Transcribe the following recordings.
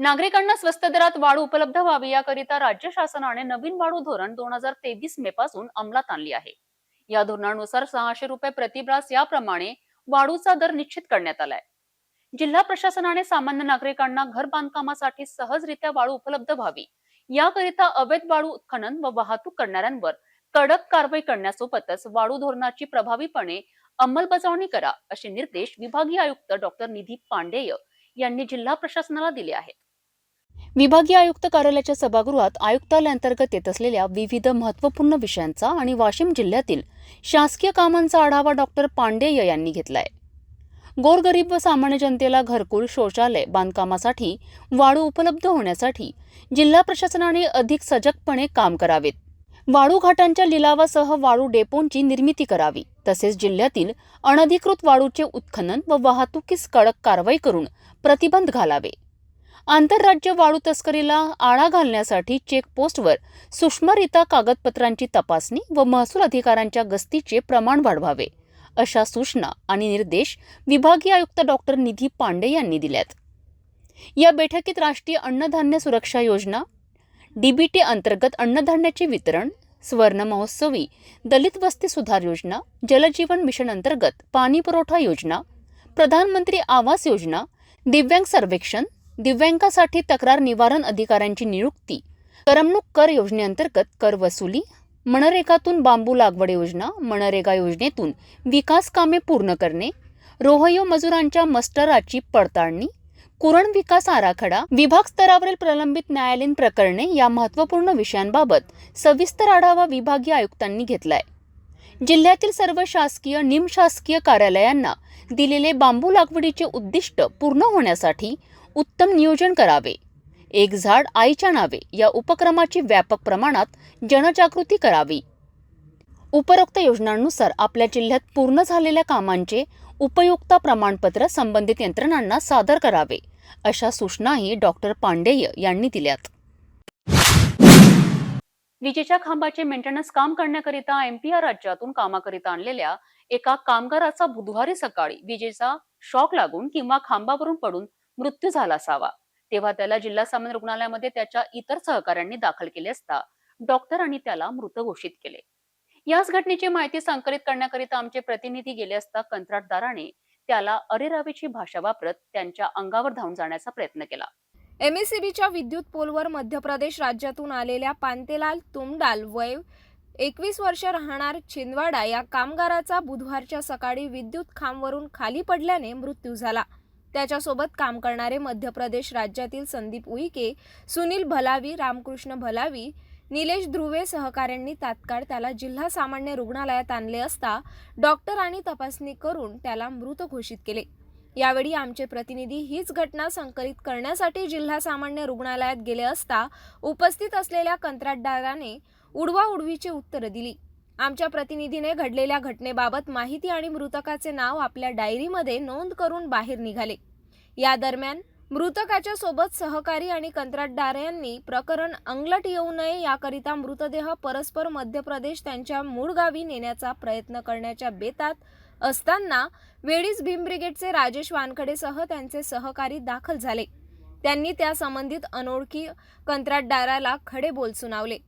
नागरिकांना स्वस्त दरात वाळू उपलब्ध व्हावी याकरिता राज्य शासनाने नवीन वाळू धोरण दोन हजार तेवीस मे पासून अंमलात आणली आहे. या धोरणानुसार सहाशे रुपये प्रतिब्रास याप्रमाणे वाळूचा दर निश्चित करण्यात आलाय. जिल्हा प्रशासनाने सामान्य नागरिकांना घर बांधकामासाठी सहजरित्या वाळू उपलब्ध व्हावी याकरिता अवैध वाळू उत्खनन व वाहतूक करणाऱ्यांवर कडक कारवाई करण्यासोबतच वाळू धोरणाची प्रभावीपणे अंमलबजावणी करा असे निर्देश विभागीय आयुक्त डॉक्टर निधी पांडेय यांनी जिल्हा प्रशासनाला दिले आहेत. विभागीय आयुक्त कार्यालयाच्या सभागृहात आयुक्तालयांतर्गत येत असलेल्या विविध महत्त्वपूर्ण विषयांचा आणि वाशिम जिल्ह्यातील शासकीय कामांचा आढावा डॉक्टर पांडेय यांनी घेतलाय. गोरगरीब व सामान्य जनतेला घरकुल शौचालय बांधकामासाठी वाळू उपलब्ध होण्यासाठी जिल्हा प्रशासनाने अधिक सजगपणे काम करावेत. वाळू घाटांच्या लिलावासह वाळू डेपोंची निर्मिती करावी तसेच जिल्ह्यातील अनधिकृत वाळूचे उत्खनन व वाहतुकीस कडक कारवाई करून प्रतिबंध घालावे. आंतरराज्य वाळू तस्करीला आळा घालण्यासाठी चेकपोस्टवर सूक्ष्मरित्या कागदपत्रांची तपासणी व महसूल अधिकाऱ्यांच्या गस्तीचे प्रमाण वाढवावे अशा सूचना आणि निर्देश विभागीय आयुक्त डॉक्टर निधी पांडे यांनी दिल्यात. या बैठकीत राष्ट्रीय अन्नधान्य सुरक्षा योजना डीबीटी अंतर्गत अन्नधान्याचे वितरण स्वर्ण महोत्सवी दलित वस्ती सुधार योजना जलजीवन मिशन अंतर्गत पाणी पुरवठा योजना प्रधानमंत्री आवास योजना दिव्यांग सर्वेक्षण दिव्यांगासाठी तक्रार निवारण अधिकाऱ्यांची नियुक्ती करमणूक कर योजनेअंतर्गत कर वसुली मनरेगातून बांबू लागवड योजना मनरेगा योजनेतून विकास कामे पूर्ण करणे रोहयो मजुरांच्या मस्टराची पडताळणी कुरण विकास आराखडा विभाग स्तरावरील प्रलंबित न्यायालयीन प्रकरणे या महत्त्वपूर्ण विषयांबाबत सविस्तर आढावा विभागीय आयुक्तांनी घेतलाय. जिल्ह्यातील सर्व शासकीय निमशासकीय कार्यालयांना दिलेले बांबू लागवडीचे उद्दिष्ट पूर्ण होण्यासाठी उत्तम नियोजन करावे. एक झाड आईच्या नावे या उपक्रमाची व्यापक प्रमाणात जनजागृती करावी. उपरोक्त योजनांनुसार आपल्या जिल्ह्यात पूर्ण झालेल्या कामांचे उपयुक्ता प्रमाणपत्र संबंधित यंत्रणांना सादर करावे अशा सूचनाही डॉक्टर पांडेय यांनी दिल्यात. विजेच्या खांबाचे मेंटेनन्स काम करण्याकरिता एमपीआर राज्यातून कामाकरिता आणलेल्या एका कामगाराचा बुधवारी सकाळी विजेचा शॉक लागून किंवा खांबावरून पडून मृत्यू झाला असावा. तेव्हा त्याला जिल्हा सामान्य रुग्णालयामध्ये त्याच्या इतर सहकाऱ्यांनी दाखल केले असता डॉक्टरांनी त्याला मृत घोषित केले. याच घटनेची माहिती संकलित करण्याकरिता आमचे प्रतिनिधी गेले असता कंत्राटदाराने त्याला अरेरावीची भाषा वापरत त्यांच्या अंगावर धावून जाण्याचा प्रयत्न केला. एमएसीबीच्या विद्युत पोलवर मध्य प्रदेश राज्यातून आलेल्या पांतेलाल तुमडाल वय एकवीस वर्ष राहणार छिंदवाडा या कामगाराचा बुधवारच्या सकाळी विद्युत खांबवरून खाली पडल्याने मृत्यू झाला. त्याच्यासोबत काम करणारे मध्य प्रदेश राज्यातील संदीप उईके सुनील भलावी रामकृष्ण भलावी निलेश ध्रुवे सहकाऱ्यांनी तात्काळ त्याला जिल्हा सामान्य रुग्णालयात आणले असता डॉक्टरांनी तपासणी करून त्याला मृत घोषित केले. यावेळी आमचे प्रतिनिधी हीच घटना संकलित करण्यासाठी जिल्हा सामान्य रुग्णालयात गेले असता उपस्थित असलेल्या कंत्राटदाराने उडवा उडवीची उत्तरं दिली. आमच्या प्रतिनिधीने घडलेल्या घटनेबाबत माहिती आणि मृतकाचे नाव आपल्या डायरीमध्ये नोंद करून बाहेर निघाले. या दरम्यान मृतकाच्या सोबत सहकारी आणि कंत्राटदार यांनी प्रकरण अंगलट येऊ नये याकरिता मृतदेह परस्पर मध्य प्रदेश त्यांच्या मूळ गावी नेण्याचा प्रयत्न करण्याच्या बेतात असताना वेळीच भीम ब्रिगेडचे राजेश वानखडेसह त्यांचे सहकारी दाखल झाले. त्यांनी त्या संबंधित अनोळखी कंत्राटदाराला खडे बोल सुनावले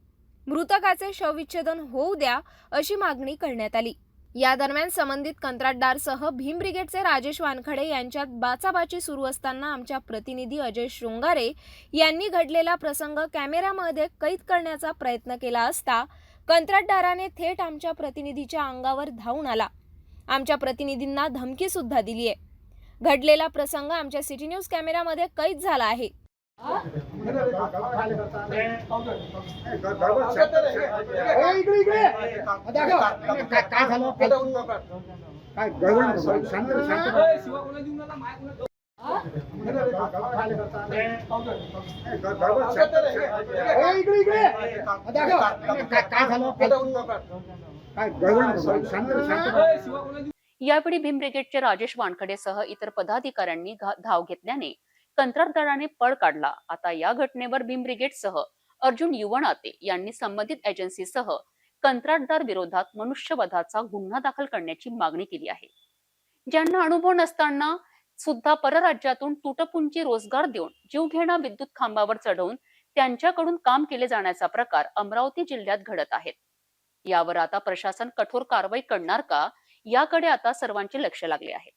मृतकाचे शवविच्छेदन होऊ द्या अशी मागणी करण्यात आली. या दरम्यान संबंधित कंत्राटदारसह भीम ब्रिगेडचे राजेश वानखडे यांच्यात बाचाबाची सुरू असताना आमच्या प्रतिनिधी अजय शृंगारे यांनी घडलेला प्रसंग कॅमेऱ्यामध्ये कैद करण्याचा प्रयत्न केला असता कंत्राटदाराने थेट आमच्या प्रतिनिधीच्या अंगावर धावून आला. आमच्या प्रतिनिधींना धमकीसुद्धा दिली आहे घडलेला प्रसंग आमच्या सिटी न्यूज कॅमेऱ्यामध्ये कैद झाला आहे. इकडे इकडे काय झालं काय गडबड शांत शांत इकडे इकडे काय झालं काय गडबड शांत शांत यावेळी भीम ब्रिगेडचे राजेश वानखडेसह इतर पदाधिकाऱ्यांनी धाव घेतल्याने कंत्राटदाराने पळ काढला. आता या घटनेवर भीम ब्रिगेडसह अर्जुन युवनाते यांनी संबंधित एजन्सीसह कंत्राटदार विरोधात मनुष्यवधाचा गुन्हा दाखल करण्याची मागणी केली आहे. ज्यांना अनुभव नसताना सुद्धा परराज्यातून तुटपुंची रोजगार देऊन जीवघेणा विद्युत खांबावर चढवून त्यांच्याकडून काम केले जाण्याचा प्रकार अमरावती जिल्ह्यात घडत आहेत. यावर आता प्रशासन कठोर कारवाई करणार का? याकडे आता सर्वांचे लक्ष लागले आहे.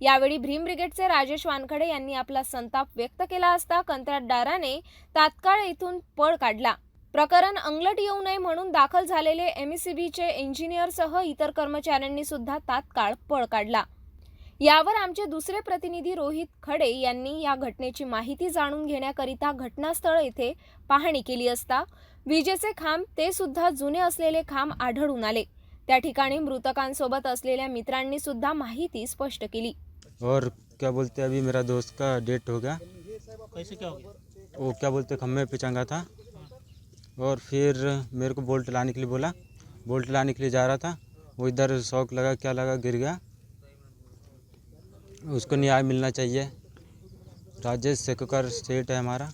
यावेळी भीम ब्रिगेडचे राजेश वानखडे यांनी आपला संताप व्यक्त केला असता कंत्राटदाराने तात्काळ इथून पळ काढला. प्रकरण अंगलट येऊ नये म्हणून दाखल झालेले एमएससीबीचे इंजिनियरसह इतर कर्मचाऱ्यांनी सुद्धा तात्काळ पळ काढला. यावर आमचे दुसरे प्रतिनिधी रोहित खडे यांनी या घटनेची माहिती जाणून घेण्याकरिता घटनास्थळ येथे पाहणी केली असता विजेचे खांब ते सुद्धा जुने असलेले खांब आढळून आले. त्या ठिकाणी मृतकांसोबत असलेल्या मित्रांनी सुद्धा माहिती स्पष्ट केली. और क्या बोलते हैं अभी मेरा दोस्त का डेट हो गया। कैसे क्या हो गया वो क्या बोलते खम्भे पे चंगा था। और फिर मेरे को बोल्ट लाने के लिए बोला। बोल्ट लाने के लिए जा रहा था। वो इधर शौक लगा क्या लगा गिर गया। उसको न्याय मिलना चाहिए। राजेश सेकुकर सेठ है हमारा।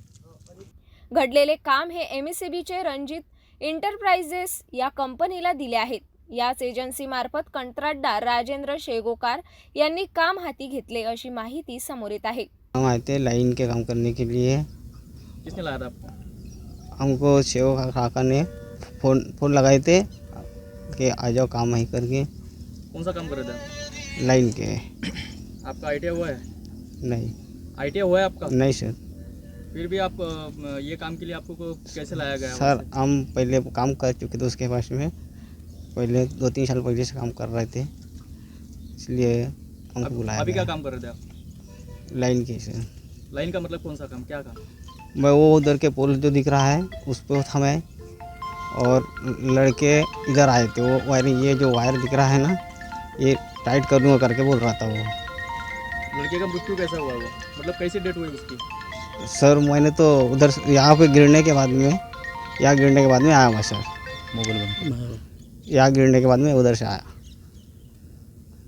घडलेले काम हे एमएससीबीचे रणजित इंटरप्राइजेस या कंपनीला दिले आहेत. याच एजन्सीमार्फत कंत्राटदार राजेंद्र शेगोकार यांनी काम हाती घेतले अशी माहिती समोर येत आहे. हम आए थे लाइन के काम करने के लिए. किसने लाया था आपको? हमको सेव काका ने फ़ोन फ़ोन लगाए थे कि आ जाओ काम वहीं करके। कौन सा काम कर रहे थे? लाइन के। आपका आई हुआ है? नहीं। आई हुआ है आपका? नहीं सर फिर भी आप अ, ये काम के लिए आपको को कैसे लाया गया? वहाँ सर हम पहले काम कर चुके थे उसके पास में। पहले दो तीन साल पहले से काम कर रहे थे इसलिए से? हमको अब- बुलाया अभी क्या काम कर रहे थे आप? लाइन की सर लाइन का मतलब कौन सा काम? क्या काम? मैं वो उधर के पोल जो दिख रहा है उस पर था मैं और लड़के इधर आए थे वो वायरिंग ये जो वायर दिख रहा है ना ये टाइट कर दूँगा करके बोल रहा था वो। लड़के का मृत्यु कैसा हुआ वो? मतलब कैसे डेट हुई उसकी? सर मैंने तो उधर यहाँ पे गिरने के बाद में यहाँ गिरने के बाद में आया मैं सर। यहाँ गिरने के बाद में उधर से आया।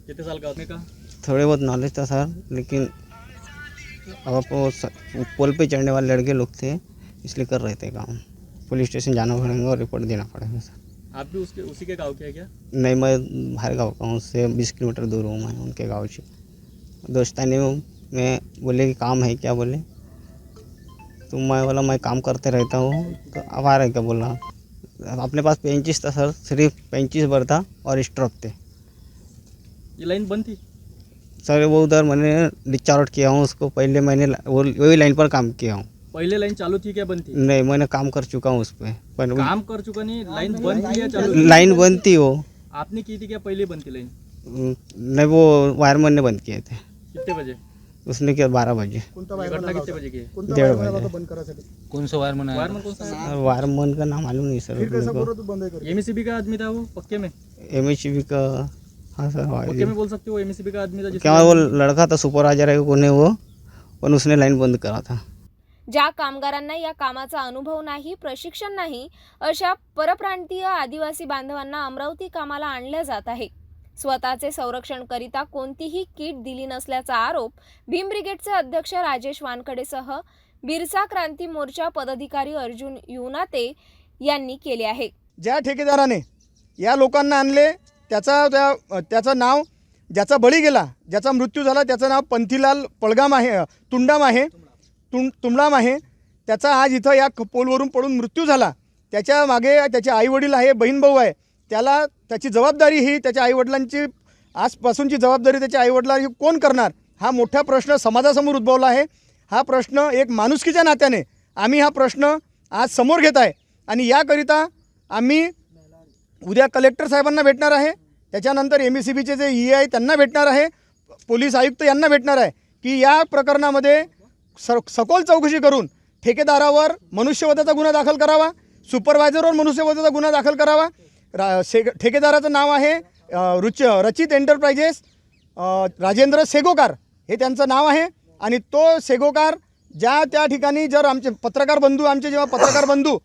कितने साल का का थोड़े बहुत नॉलेज था सर लेकिन अब वो पुल पे चढ़ने वाले लड़के लोग थे इसलिए कर रहे थे काम। पुलिस स्टेशन जाना पड़ेगा और रिपोर्ट देना पड़ेगा सर आप भी उसके उसी के गाँव के हैं क्या? नहीं मैं बाहर गाँव का हूँ उससे बीस किलोमीटर दूर हूँ मैं उनके गाँव से। दोस्तानी में बोले कि काम है क्या बोले? तो मैं बोला मैं काम करते रहता हूँ। तो अब आ रहा है क्या बोला अपने पास पेंचिस था सर सिर्फ़ पेंचिस भर था और स्ट्रॉप थे। ये लाइन बंद थी? सर वो उधर मैंने डिस्चार्ज किया हूँ उसको पहले मैंने वो वही लाइन पर काम किया हूँ। पहले लाइन चालू थी क्या बंद थी? नहीं मैंने काम कर चुका हूँ उस पर पर काम कर चुका नहीं लाइन बंद थी या चालू लाइन बंद थी वो। आपने की थी क्या पहले बंद थी लाइन? नहीं वो वायरमैन ने बंद किए थे। कितने बजे? उसने किया बारह बजे। ये घटना कितने बजे की? है डेढ़ बजे। बंद करायसाठी? कौन सा कौन सा? है सर वायरमैन का नाम मालूम नहीं सर कैसा मेरे बोल तू बंद कर एमएससीबी का आदमी था वो पक्के में? एम एच का हाँ सर पक्के में बोल सकते हो एमएससीबी का आदमी था जिसने क्या वो लड़का था सुपरवाइजर है कोने वो? पण उसने लाइन बंद करा था। ज्या कामगारांना या कामाचा अनुभव नाही प्रशिक्षण नाही अशा परप्रांतीय आदिवासी बांधवांना अमरावती कामाला आणल्या जात आहे. स्वतःचे संरक्षण करिता कोणतीही किट दिली नसल्याचा आरोप भीम ब्रिगेडचे अध्यक्ष राजेश वानखडेसह बिरसा क्रांती मोर्चा पदाधिकारी अर्जुन युनाते यांनी केले आहे. ज्या ठेकेदाराने या लोकांना आणले त्याचा त्या त्याचं नाव ज्याचा बळी गेला ज्याचा मृत्यू झाला त्याचं नाव पंथीलाल पळगाम आहे तुंडाम आहे तुं तुंबडाम आहे त्याचा आज इथं या पोलवरून पडून मृत्यू झाला. त्याच्यामागे त्याचे आईवडील आहे बहीण भाऊ आहे त्याला त्याची जबाबदारी ही त्याच्या आईवडिलांची आजपासूनची जबाबदारी त्याच्या आईवडिलांची कोण करणार? हा मोठा प्रश्न समाजासमोर उद्भवला आहे. हा प्रश्न एक माणुसकीच्या नात्याने आम्ही हा प्रश्न आज समोर घेत आहे. आणि याकरिता आम्ही उद्या कलेक्टर साहेबांना भेटणार आहे. त्याच्यानंतर एम एस सी बीचे जे ई आहे त्यांना भेटणार आहे. पोलीस आयुक्त यांना भेटणार आहे की या प्रकरणामध्ये स सखोल चौकशी करून ठेकेदारावर मनुष्यवधाचा गुन्हा दाखल करावा सुपरवायझरवर मनुष्यवधाचा गुन्हा दाखल करावा रा से ठेकेदाराचं नाव आहे रुच रचित एंटरप्राइजेस राजेंद्र सेगोकार. हे त्यांचं नाव आहे आणि तो सेगोकार ज्या त्या ठिकाणी जर आमचे पत्रकार बंधू आमचे जेव्हा पत्रकार बंधू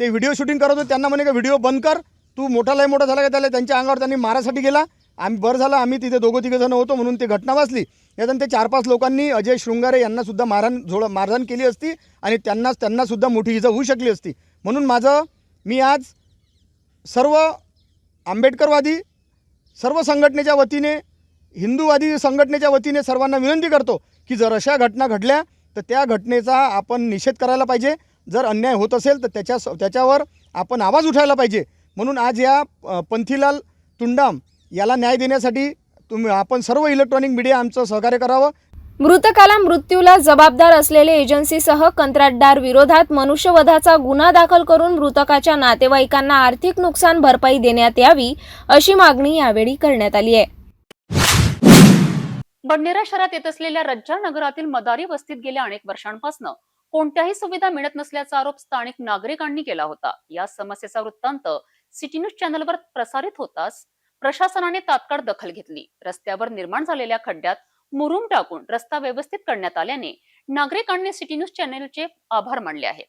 ते व्हिडिओ शूटिंग करत होते त्यांना म्हणे का व्हिडिओ बंद कर. तू मोठा लय मोठा झाला का त्याला त्यांच्या अंगावर त्यांनी मारासाठी गेला. आम्ही बरं झालं आम्ही तिथे दोघं तिघं जण होतो म्हणून ती घटना वाचली. यातून ते चार पाच लोकांनी अजय शृंगारे यांनासुद्धा मारहाण झोड मारहाण केली असती आणि त्यांना त्यांनासुद्धा मोठी इजा होऊ शकली असती. म्हणून माझं मी आज सर्व आंबेडकरवादी सर्व संघटनेच्या वतीने हिंदूवादी संघटनेच्या वतीने सर्वांना विनंती करतो की जर अशा घटना घडल्या तर त्या घटनेचा आपण निषेध करायला पाहिजे. जर अन्याय होत असेल तर त्याच्या त्याच्यावर आपण आवाज उठायला पाहिजे. म्हणून आज या पंथीलाल तुंडाम याला न्याय देण्यासाठी तुम्ही आपण सर्व इलेक्ट्रॉनिक मीडिया आमचं सहकार्य करावं. मृतकाला मृत्यूला जबाबदार असलेले एजन्सीसह कंत्राटदार विरोधात मनुष्यवधाचा गुन्हा दाखल करून मृतकाच्या नातेवाईकांना आर्थिक नुकसान भरपाई देण्यात यावी अशी मागणी यावेळी करण्यात आली आहे. बडनेरा शहरात येत असलेल्या रज्जा नगरातील मदारी वस्तीत गेल्या अनेक वर्षांपासून कोणत्याही सुविधा मिळत नसल्याचा आरोप स्थानिक नागरिकांनी केला होता. या समस्येचा वृत्तांत सिटी न्यूज चॅनलवर प्रसारित होताच प्रशासनाने तात्काळ दखल घेतली. रस्त्यावर निर्माण झालेल्या खड्ड्यात मुरुम टाकून रस्ता व्यवस्थित करण्यात आल्याने नागरिकांनी सिटी न्यूज चॅनेलचे आभार मानले आहेत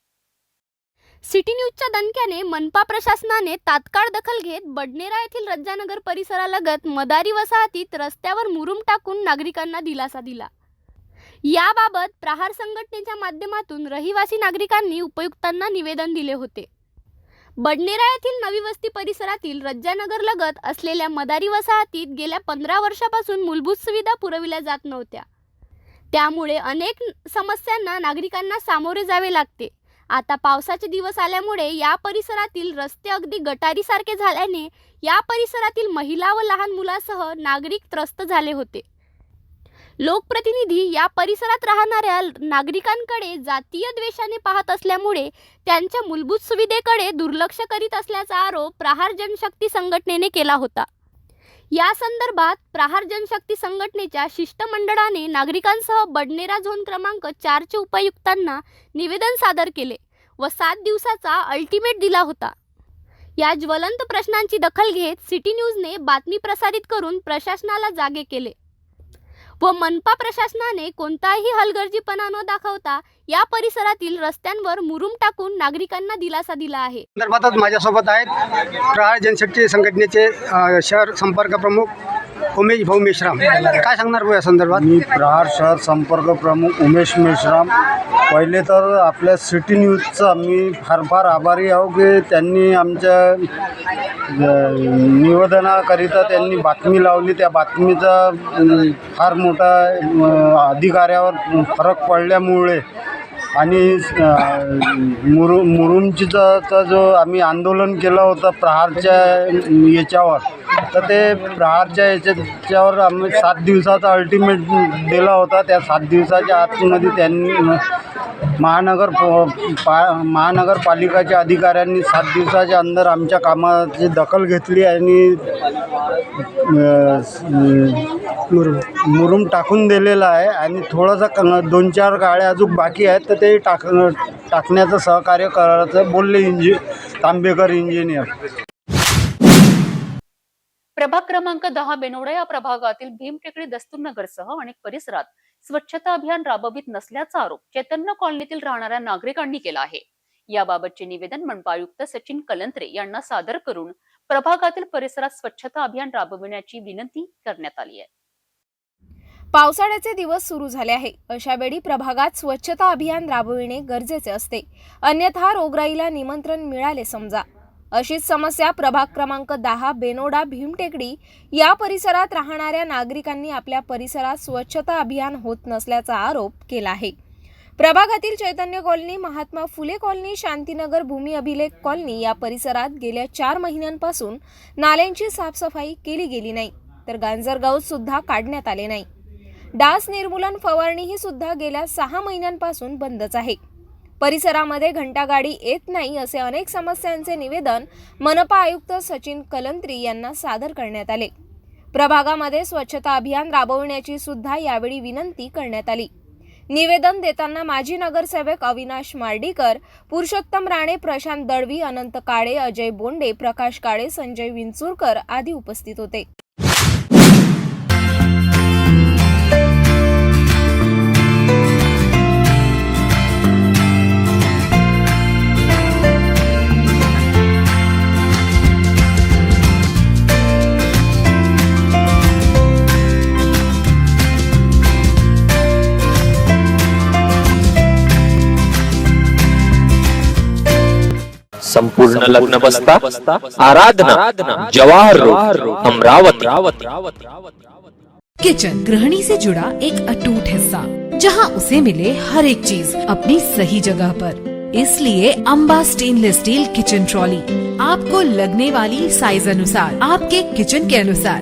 सिटी न्यूजच्या दणक्याने मनपा प्रशासनाने तात्काळ दखल घेत बडनेरा येथील रज्जानगर परिसरालगत मदारी वसाहतीत रस्त्यावर मुरुम टाकून नागरिकांना दिलासा दिला. याबाबत प्रहार संघटनेच्या माध्यमातून रहिवासी नागरिकांनी उपयुक्तांना निवेदन दिले होते. बडनेरा येथील नवी वस्ती परिसरातील रज्जानगर लगत असलेल्या मदारी वसाहतीत गेल्या पंधरा वर्षापासून मूलभूत सुविधा पुरविल्या जात नव्हत्या. त्यामुळे अनेक समस्यांना नागरिकांना सामोरे जावे लागते. आता पावसाचे दिवस आल्यामुळे या परिसरातील रस्ते अगदी गटारीसारखे झाल्याने या परिसरातील महिला व लहान मुलासह नागरिक त्रस्त झाले होते. लोकप्रतिनिधी या परिसरात राहणाऱ्या नागरिकांकडे जातीय द्वेषाने पाहत असल्यामुळे त्यांच्या मूलभूत सुविधेकडे दुर्लक्ष करीत असल्याचा आरोप प्रहार जनशक्ती संघटनेने केला होता. या संदर्भात प्रहार जनशक्ती संघटनेच्या शिष्टमंडळाने नागरिकांसह बडनेरा झोन क्रमांक चारचे उपायुक्तांना निवेदन सादर केले व सात दिवसाचा अल्टिमेट दिला होता. या ज्वलंत प्रश्नांची दखल घेत सिटी न्यूजने बातमी प्रसारित करून प्रशासनाला जागे केले. व मनपा प्रशासनाने कोणताही हलगर्जीपणा न दाखवता या परिसरातील रस्त्यांवर मुरुम टाकून नागरिकांना दिलासा दिला आहे. संदर्भातच माझ्यासोबत आहेत. प्रहार जनशक्ती संघटनेचे शहर संपर्क प्रमुख उमेश भाऊ मेश्राम. काय सांगणार भाऊ या संदर्भात? मी प्रहार शहर संपर्क प्रमुख उमेश मेश्राम. पहिले तर आपल्या सिटी न्यूजचा मी फार फार आभारी आहो की त्यांनी आमच्या निवेदनाकरिता त्यांनी बातमी लावली. त्या बातमीचा फार मोठा अधिकाऱ्यावर फरक पडल्यामुळे आणि मुरु मुरुमचीचा जो आम्ही आंदोलन केलं होतं प्रहारच्या याच्यावर तर ते प्रहारच्या याच्यावर आम्ही सात दिवसाचा अल्टिमेट दिला होता. त्या सात दिवसाच्या आतमध्ये त्यांनी महानगर प- पा महानगरपालिकाच्या अधिकाऱ्यांनी सात दिवसाच्या अंदर आमच्या कामाची दखल घेतली आणि अ, मुरुम टाकून दिलेला आहे आणि थोडंसं दोन चार गाड्या अजून बाकी आहेत तर ते टाक टाकण्याचं सहकार्य करायचं बोलले इंजि तांबेकर इंजिनियर. प्रभाग क्रमांक दहा बेनोडा या प्रभागातील भीमटेकडी दस्तूरनगरसह अनेक परिसरात स्वच्छता अभियान राबवित नसल्याचा आरोप चैतन्य कॉलनीतील राहणाऱ्या नागरिकांनी केला आहे. याबाबतचे निवेदन मनपा आयुक्त सचिन कलंत्रे यांना सादर करून प्रभागातील परिसरात स्वच्छता अभियान राबविण्याची विनंती करण्यात आली आहे. पावसाळ्याचे दिवस सुरू झाले आहे. अशा वेळी प्रभागात स्वच्छता अभियान राबविणे गरजेचे असते. अन्यथा रोगराईला निमंत्रण मिळाले समजा. अशीच समस्या प्रभाग क्रमांक दहा बेनोडा भीमटेकडी या परिसरात राहणाऱ्या नागरिकांनी आपल्या परिसरात स्वच्छता अभियान होत नसल्याचा आरोप केला आहे. प्रभागातील चैतन्य कॉलनी महात्मा फुले कॉलनी शांतीनगर भूमी अभिलेख कॉलनी या परिसरात गेल्या चार महिन्यांपासून नाल्यांची साफसफाई केली गेली नाही तर गांजरगाव सुद्धा काढण्यात आले नाही. डास निर्मूलन फवारणी ही सुद्धा गेल्या सहा महिन्यांपासून बंदच आहे. परिसरामध्ये घंटागाडी येत नाही असे अनेक समस्यांचे निवेदन मनपा आयुक्त सचिन कलंत्री यांना सादर करण्यात आले. प्रभागामध्ये स्वच्छता अभियान राबवण्याची सुद्धा यावेळी विनंती करण्यात आली. निवेदन देताना माजी नगरसेवक अविनाश मार्डीकर पुरुषोत्तम राणे प्रशांत दळवी अनंत काळे अजय बोंडे प्रकाश काळे संजय विंचूरकर आदी उपस्थित होते. संपूर्ण लग्न बसता आराधना जवाहर रोड अमरावती। किचन गृहिणी से जुड़ा एक अटूट हिस्सा जहाँ उसे मिले हर एक चीज़ अपनी सही जगह पर। इसलिए Amba stainless steel kitchen trolley आपको लगने वाली साइज़ अनुसार आपके किचन के अनुसार।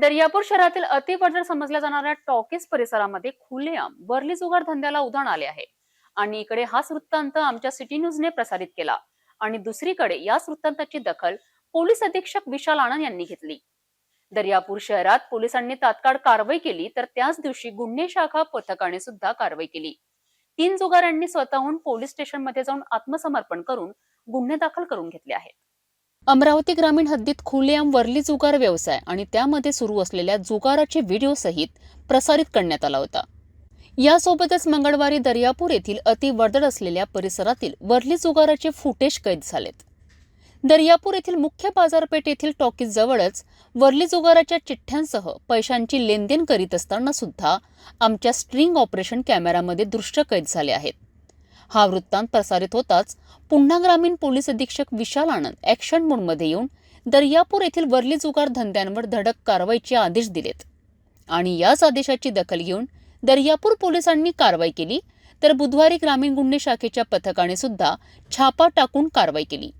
दर्यापूर शहरातील अतिवर्जर समजल्या जाणाऱ्या टॉकीज परिसरामध्ये खुलेआम बर्ली जुगार धंद्याला उधाण आले आहे. आणि इकडे हाच वृत्तांत आमच्या सिटी न्यूजने प्रसारित केला. आणि दुसरीकडे याच वृत्तांताची दखल पोलीस अधीक्षक विशाल आनंद यांनी घेतली. दर्यापूर शहरात पोलिसांनी तात्काळ कारवाई केली तर त्याच दिवशी गुन्हे शाखा पथकाने सुद्धा कारवाई केली. तीन जुगारांनी स्वतःहून पोलीस स्टेशनमध्ये जाऊन आत्मसमर्पण करून गुन्हे दाखल करून घेतले आहेत. अमरावती ग्रामीण हद्दीत खुलेआम वरली जुगार व्यवसाय आणि त्यामध्ये सुरू असलेल्या जुगाराचे व्हिडिओ सहित प्रसारित करण्यात आला होता. यासोबतच मंगळवारी दर्यापूर येथील अतिवर्दळ असलेल्या परिसरातील वरली जुगाराचे फुटेज कैद झालेत. दर्यापूर येथील मुख्य बाजारपेठ येथील टॉकीजजवळच वरली जुगाराच्या चिठ्ठ्यांसह पैशांची लेनदेन करीत असताना सुद्धा आमच्या स्ट्रिंग ऑपरेशन कॅमेरामध्ये दृश्य कैद झाले आहेत. हा वृत्तांत प्रसारित होताच पुन्हा ग्रामीण पोलीस अधीक्षक विशाल आनंद ॲक्शन मोडमध्ये येऊन दर्यापूर येथील वरली जुगार धंद्यांवर धडक कारवाईचे आदेश दिलेत. आणि याच आदेशाची दखल घेऊन दर्यापूर पोलिसांनी कारवाई केली तर बुधवारी ग्रामीण गुन्हे शाखेच्या पथकाने सुद्धा छापा टाकून कारवाई केली.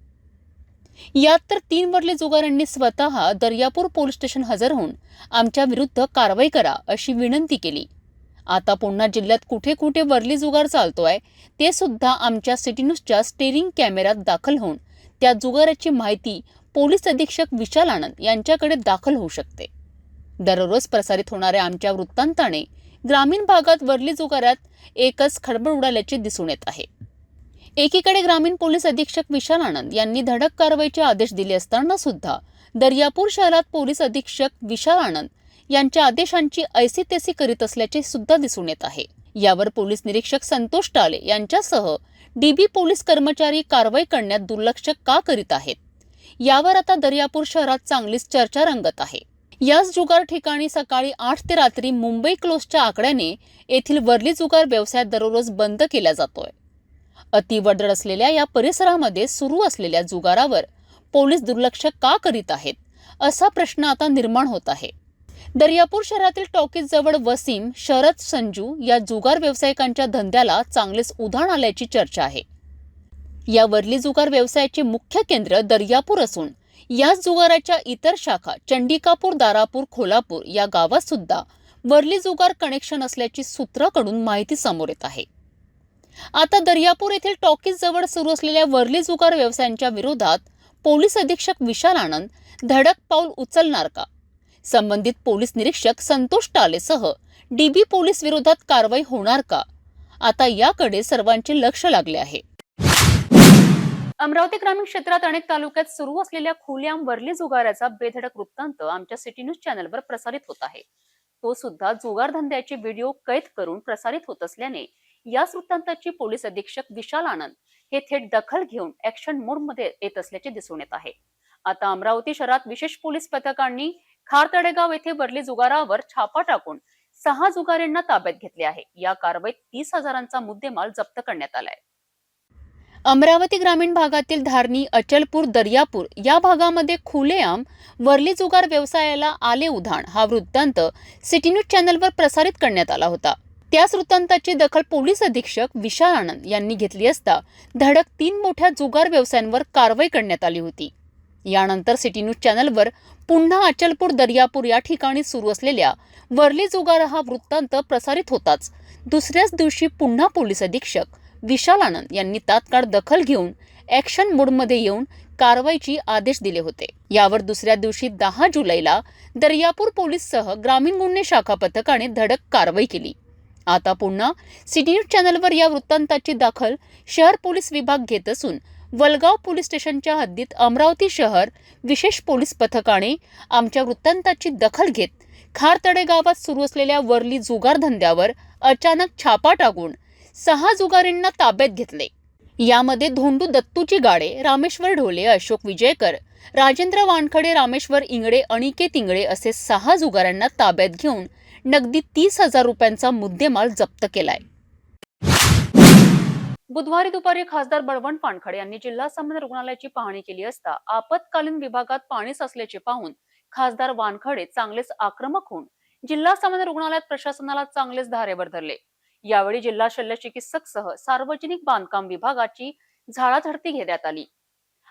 यात तर तीन वरले जुगारांनी स्वतः दर्यापूर पोलीस स्टेशन हजर होऊन आमच्या विरुद्ध कारवाई करा अशी विनंती केली. आता पुन्हा जिल्ह्यात कुठे कुठे वरली जुगार चालतो आहे ते सुद्धा आमच्या सिटी न्यूजच्या स्टेरिंग कॅमेऱ्यात दाखल होऊन त्या जुगाराची माहिती पोलीस अधीक्षक विशाल आनंद यांच्याकडे दाखल होऊ शकते. दररोज प्रसारित होणाऱ्या आमच्या वृत्तांताने ग्रामीण भागात वरली जुगारात एकच खळबळ उडाल्याचे दिसून येत आहे. एकीकडे ग्रामीण पोलीस अधीक्षक विशाल आनंद यांनी धडक कारवाईचे आदेश दिले असताना सुद्धा दर्यापूर शहरात पोलीस अधीक्षक विशाल आनंद यांच्या आदेशांची ऐसी तेसी करीत असल्याचे सुद्धा दिसून येत आहे. यावर पोलीस निरीक्षक संतोष टाले यांच्यासह डीबी पोलीस कर्मचारी कारवाई करण्यात दुर्लक्ष का करीत आहेत? यावर आता दर्यापूर शहरात चांगलीच चर्चा रंगत आहे. याच जुगार ठिकाणी सकाळी आठ ते रात्री मुंबई क्लोजच्या आकड्याने येथील वरली जुगार व्यवसाय दररोज बंद केला जातोय. अतिवडळ असलेल्या या परिसरामध्ये सुरू असलेल्या जुगारावर पोलीस दुर्लक्ष का करीत आहेत? असा प्रश्न आता निर्माण होत आहे. दर्यापूर शहरातील टॉकीज जवळ वसीम शरद संजू या जुगार व्यावसायिकांच्या धंद्याला चांगलेच उधाण आल्याची चर्चा आहे. या वरली जुगार व्यवसायाचे मुख्य केंद्र दर्यापूर असून याच जुगाराच्या इतर शाखा चंडिकापूर दारापूर खोलापूर या गावात सुद्धा वरली जुगार कनेक्शन असल्याची सूत्राकडून माहिती समोर येत आहे. आता दर्यापूर येथील टॉकीज जवळ सुरू असलेल्या वरली जुगार व्यवसायांच्या विरोधात पोलीस अधीक्षक विशाल आनंद धडक पाऊल उचलणार का? संबंधित पोलीस निरीक्षक संतोष टालेसह डीबी पोलीस विरोधात कारवाई होणार का? आता याकडे सर्वांचे लक्ष लागले आहे. अमरावती ग्रामीण क्षेत्रात अनेक तालुक्यात सुरू असलेल्या खुल्याम वरली जुगाराचा बेधडक वृत्तांत आमच्या सिटी न्यूज चॅनलवर प्रसारित होत आहे. तो सुद्धा जुगार धंद्याचे व्हिडिओ कैद करून प्रसारित होत असल्याने याच वृत्तांताची पोलीस अधीक्षक विशाल आनंद हे थेट दखल घेऊन ऍक्शन मोडमध्ये येत असल्याचे दिसून येत आहे. आता अमरावती शहरात विशेष पोलीस पथकांनी खार तडेगाव येथे वर्ली जुगारावर छापा टाकून सहा जुगारेंना ताब्यात घेतले आहे. या कारवाईत तीस हजारांचा मुद्देमाल जप्त करण्यात आलाय. अमरावती ग्रामीण भागातील धारणी अचलपूर दर्यापूर या भागामध्ये खुलेआम वरली जुगार व्यवसायाला आले उधाण. हा वृत्तांत सिटी न्यूज चॅनलवर प्रसारित करण्यात आला होता. त्याच वृत्तांताची दखल पोलीस अधीक्षक विशाल आनंद यांनी घेतली असता धडक तीन मोठ्या जुगार व्यवसायांवर कारवाई करण्यात आली होती. यानंतर सिटी न्यूज चॅनलवर पुन्हा अचलपूर दर्यापूर या ठिकाणी सुरू असलेल्या वरली जुगार हा वृत्तांत प्रसारित होताच. दुसऱ्याच दिवशी पुन्हा पोलीस अधीक्षक विशाल आनंद यांनी तात्काळ दखल घेऊन ॲक्शन मोडमध्ये येऊन कारवाईची आदेश दिले होते. यावर दुसऱ्या दिवशी दहा जुलैला दर्यापूर पोलीससह ग्रामीण गुन्हे शाखा पथकाने धडक कारवाई केली. आता पुन्हा सिटी न्यूज चॅनलवर या वृत्तांताची दाखल शहर पोलीस विभाग घेत असून वलगाव पोलीस स्टेशनच्या हद्दीत अमरावती शहर विशेष पोलीस पथकाने आमच्या वृत्तांताची दखल घेत खारतडे गावात सुरू असलेल्या वरली जुगार धंद्यावर अचानक छापा टाकून सहा जुगारींना ताब्यात घेतले. यामध्ये धोंडू दत्तूची गाडे रामेश्वर ढोले अशोक विजयकर राजेंद्र वानखडे रामेश्वर इंगडे अनिकेत इंगडे असे सहा जुगारांना ताब्यात घेऊन नगदी तीस हजार रुपयांचा मुद्देमाल जप्त केलाय. बुधवारी दुपारी खासदार बळवंत पानखडे यांनी जिल्हा सामान्य रुग्णालयाची पाहणी केली असता आपत्कालीन विभागात पाणी साचल्याचे पाहून खासदार वानखडे चांगलेच आक्रमक होऊन जिल्हा सामान्य रुग्णालयात प्रशासनाला चांगलेच धारेवर धरले. यावेळी जिल्हा शल्य चिकित्सक सह सार्वजनिक बांधकाम विभागाची झाडाझडती घेण्यात आली.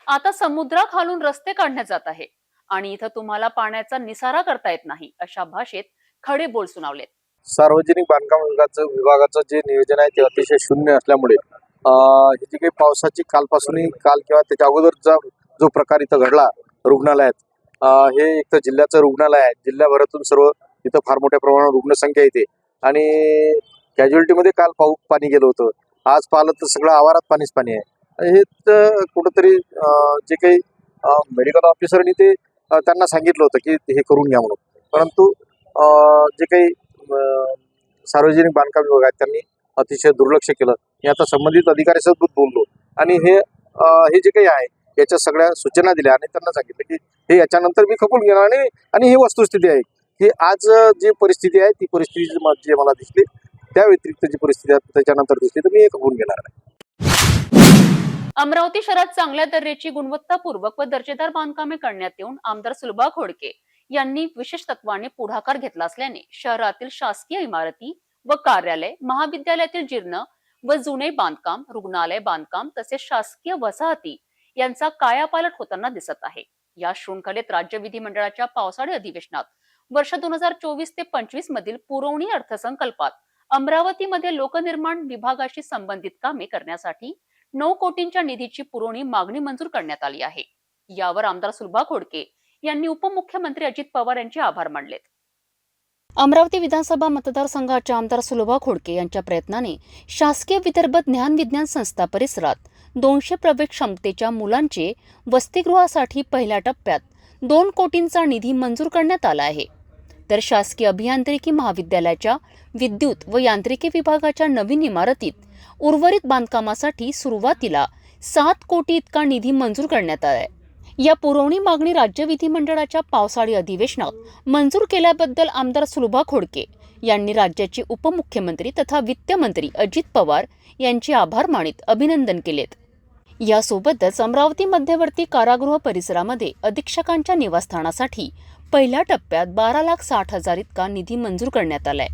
आता समुद्राखालून रस्ते काढण्यात जात आहे आणि इथं तुम्हाला पाण्याचा निसारा करता येत नाही अशा भाषेत खडे बोल सुनावलेत. सार्वजनिक बांधकाम विभागाचं जे नियोजन आहे ते अतिशय शून्य असल्यामुळे ही जी काही पावसाची कालपासूनही काल किंवा त्याच्या अगोदरचा जो प्रकार इथं घडला रुग्णालयात हे एक तर जिल्ह्याचं रुग्णालय आहे. जिल्ह्याभरातून सर्व इथं फार मोठ्या प्रमाणावर रुग्णसंख्या येते. आणि कॅज्युअलिटीमध्ये काल पाऊ पाणी गेलं होतं. आज पाहिलं तर सगळं आवारात पाणीच पाणी आहे. हे तर कुठंतरी जे काही मेडिकल ऑफिसरनी ते त्यांना सांगितलं होतं की हे करून घ्या म्हणून. परंतु जे काही सार्वजनिक बांधकाम विभाग आहेत त्यांनी अतिशय दुर्लक्ष केलं. मी आता संबंधित अधिकाऱ्यासोबत बोललो. आणि हे हे जे काही आहे याच्या सगळ्या सूचना दिल्या आणि त्यांना सांगितलं की हे याच्यानंतर मी खपून घेणार आणि आणि ही वस्तुस्थिती आहे. की आज जी परिस्थिती आहे ती परिस्थिती जी मला दिसली त्या व्यतिरिक्त जी परिस्थिती आहे त्याच्यानंतर दिसली तर मी हे खपून घेणार आहे. अमरावती शहरात चांगल्या दर्जाची गुणवत्तापूर्वक व दर्जेदार बांधकामे करण्यात येऊन आमदार सुलभा खोडके यांनी विशेष तत्वाने पुढाकार घेतला असल्याने शहरातील शासकीय इमारती व कार्यालय महाविद्यालयातील जीर्ण व जुने बांधकाम रुग्णालय बांधकाम तसेच शासकीय वसाहती यांचा कायापालट होताना दिसत आहे. या शृंखलेत राज्य विधिमंडळाच्या पावसाळी अधिवेशनात वर्ष दोन हजार चोवीस ते पंचवीस मधील पुरवणी अर्थसंकल्पात अमरावतीमध्ये लोकनिर्माण विभागाशी संबंधित कामे करण्यासाठी नऊ कोटींच्या निधीची पुरवणी मागणी मंजूर करण्यात आली आहे. यावर आमदार सुलभा खोडके यांनी उपमुख्यमंत्री अजित पवार यांचे आभार मानलेत. अमरावती विधानसभा मतदारसंघाच्या आमदार सुलभा खोडके यांच्या प्रयत्नाने शासकीय विदर्भ ज्ञान विज्ञान संस्था परिसरात दोनशे प्रवेश क्षमतेच्या मुलांचे वसतिगृहासाठी पहिल्या टप्प्यात दोन कोटींचा निधी मंजूर करण्यात आला आहे. तर शासकीय अभियांत्रिकी महाविद्यालयाच्या विद्युत व यांत्रिकी विभागाच्या नवीन इमारतीत उर्वरित बांधकामासाठी सुरुवातीला सात कोटी इतका निधी मंजूर करण्यात आला आहे या पुरवणी मागणी राज्य विधिमंडळाच्या पावसाळी अधिवेशनात मंजूर केल्याबद्दल आमदार सुलभा खोडके यांनी राज्याचे उपमुख्यमंत्री तथा वित्तमंत्री अजित पवार यांचे आभार मानित अभिनंदन केलेत. यासोबतच अमरावती मध्यवर्ती कारागृह परिसरामध्ये अधीक्षकांच्या निवासस्थानासाठी पहिल्या टप्प्यात बारा लाख साठ हजार इतका निधी मंजूर करण्यात आलाय.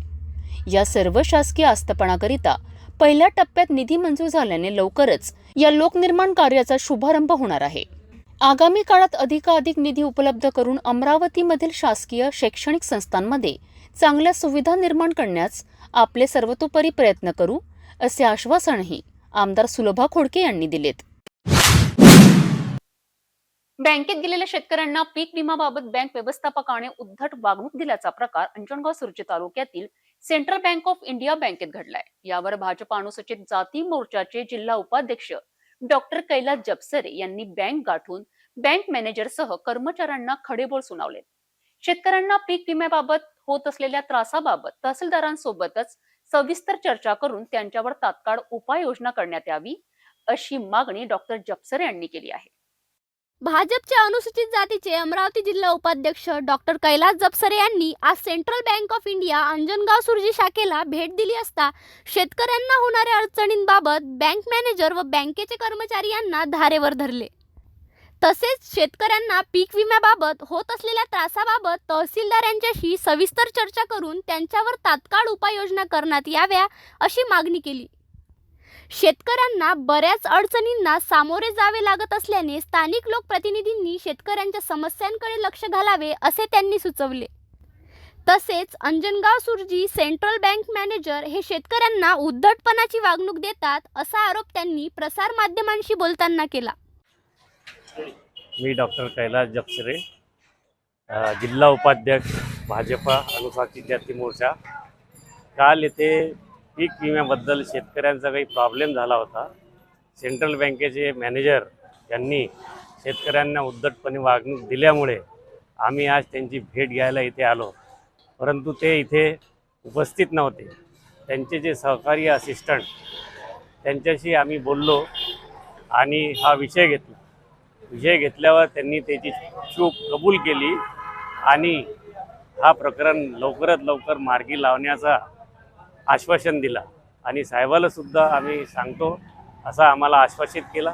या सर्व शासकीय आस्थापनाकरिता पहिल्या टप्प्यात निधी मंजूर झाल्याने लवकरच या लोकनिर्माण कार्याचा शुभारंभ होणार आहे. आगामी काळात अधिकाधिक निधी उपलब्ध करून अमरावतीमधील शासकीय शैक्षणिक संस्थांमध्ये चांगल्या सुविधा निर्माण करण्यास आपले सर्वतोपरी प्रयत्न करू असे आश्वासनही आमदार सुलभा खोडके यांनी दिलेत. बँकेत गेलेल्या शेतकऱ्यांना पीक विमाबाबत बँक व्यवस्थापकाने उद्धट वागणूक दिल्याचा प्रकार अंजनगाव सुरजे तालुक्यातील सेंट्रल बँक ऑफ इंडिया बँकेत घडलाय. यावर भाजप अनुसूचित जाती मोर्चाचे जिल्हा उपाध्यक्ष डॉक्टर कैलास जपसरे यांनी बँक गाठून बँक मॅनेजरसह कर्मचाऱ्यांना खडेबोळ सुनावले. शेतकऱ्यांना पीक विम्याबाबत होत असलेल्या त्रासाबाबत तहसीलदारांसोबतच सविस्तर चर्चा करून त्यांच्यावर तात्काळ उपाययोजना करण्यात यावी अशी मागणी डॉक्टर जपसरे यांनी केली आहे. भाजपचे अनुसूचित जातीचे अमरावती जिल्हा उपाध्यक्ष डॉक्टर कैलास जपसरे यांनी आज Central Bank of India Anjangaon Surji शाखेला भेट दिली असता शेतकऱ्यांना होणाऱ्या अडचणींबाबत बँक मॅनेजर व बँकेचे कर्मचारी यांना धारेवर धरले. तसेच शेतकऱ्यांना पीक विम्याबाबत होत असलेल्या त्रासाबाबत तहसीलदार यांच्याशी सविस्तर चर्चा करून त्यांच्यावर तात्काळ उपाययोजना करण्यात याव्या अशी मागणी केली. शेतकऱ्यांना बऱ्याच अडचणींना सामोरे जावे लागत असल्याने स्थानिक लोकप्रतिनिधींनी शेतकऱ्यांच्या समस्यांकडे लक्ष घालावे असे त्यांनी सुचवले. तसेच Anjangaon Surji Central Bank manager हे शेतकऱ्यांना उद्धटपणाची वागणूक देतात असा आरोप त्यांनी प्रसारमाध्यमांशी बोलताना केला. मी डॉक्टर कैलास जपसरे जिल्हा उपाध्यक्ष भाजपा अनुसूचित जाती मोर्चा. काल येथे पीक विम्याबद्दल शेतकऱ्यांचा काही प्रॉब्लेम झाला होता. सेंट्रल बँकेचे मॅनेजर यांनी शेतकऱ्यांना उद्धटपणे वागणूक दिल्यामुळे आम्ही आज त्यांची भेट घ्यायला इथे आलो. परंतु ते इथे उपस्थित नव्हते. त्यांचे जे सहकारी असिस्टंट त्यांच्याशी आम्ही बोललो आणि हा विषय घेतला. विषय घेतल्यावर त्यांनी त्याची चूक कबूल केली आणि हा प्रकरण लवकरात लवकर मार्गी लावण्याचा आश्वासन दिला. आणि साहेबालासुद्धा आम्ही सांगतो असा आम्हाला आश्वासित केला.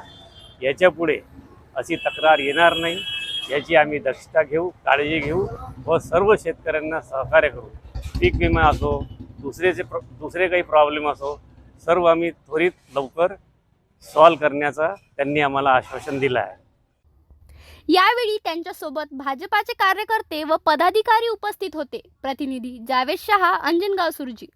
याच्यापुढे अशी तक्रार येणार नाही याची आम्ही दक्षता घेऊ काळजी घेऊ व सर्व शेतकऱ्यांना सहकार्य करू. पीक विमा असो दुसरेचे प्र दुसरे काही प्रॉब्लेम असो सर्व आम्ही त्वरित लवकर सॉल्व करण्याचा त्यांनी आम्हाला आश्वासन दिलं आहे. यावेळी त्यांच्यासोबत भाजपाचे कार्यकर्ते व पदाधिकारी उपस्थित होते. प्रतिनिधी जावेद शहा अंजनगाव सुरजी.